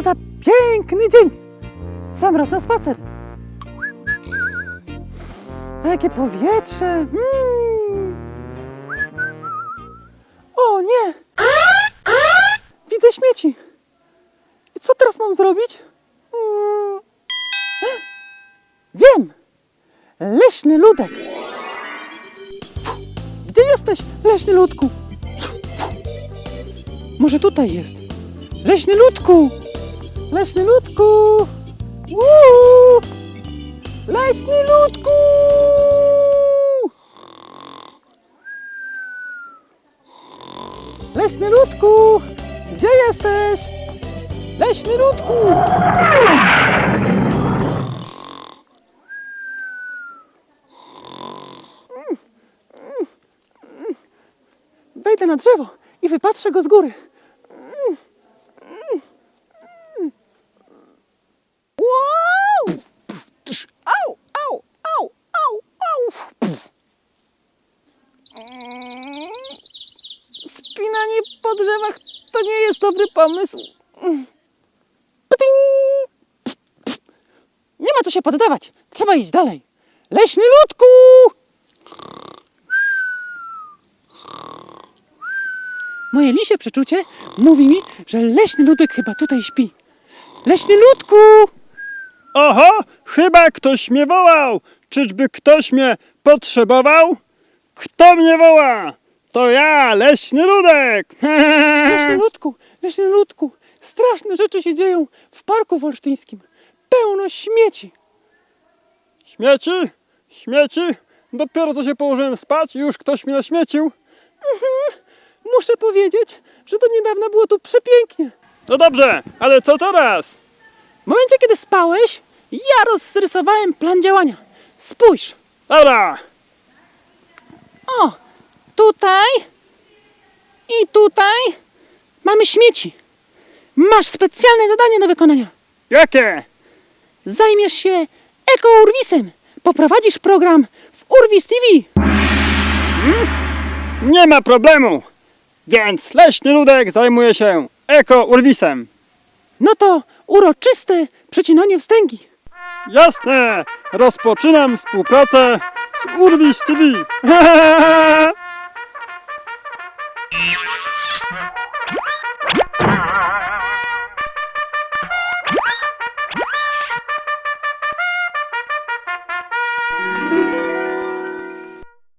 za piękny dzień! W sam raz na spacer. A jakie powietrze! Mm. O nie! Widzę śmieci. I co teraz mam zrobić? Mm. Wiem! Leśny ludek. Gdzie jesteś, leśny ludku? Może tutaj jest. Leśny ludku! Leśny ludku! Uuu! Leśny ludku! Leśny ludku! Gdzie jesteś? Leśny ludku! Wejdę na drzewo i wypatrzę go z góry. Wspinanie po drzewach to nie jest dobry pomysł. Nie ma co się poddawać. Trzeba iść dalej. Leśny ludku! Moje lisie przeczucie mówi mi, że leśny ludek chyba tutaj śpi. Leśny ludku! Oho, chyba ktoś mnie wołał. Czyżby ktoś mnie potrzebował? Kto mnie woła? To ja, leśny ludek. Leśny ludku, leśny ludku, straszne rzeczy się dzieją w parku wolsztyńskim. Pełno śmieci. Śmieci? Śmieci? Dopiero co się położyłem spać i już ktoś mnie naśmiecił. Muszę powiedzieć, że do niedawna było tu przepięknie. No dobrze, ale co teraz? W momencie, kiedy spałeś, ja rozrysowałem plan działania. Spójrz. Dobra, O, tutaj i tutaj mamy śmieci. Masz specjalne zadanie do wykonania. jakie? Zajmiesz się ekourwisem. Poprowadzisz program w Urwis TV. Nie ma problemu. Więc leśny ludek zajmuje się eko-urwisem. No to uroczyste przecinanie wstęgi. Jasne, rozpoczynam współpracę z Urwis TV.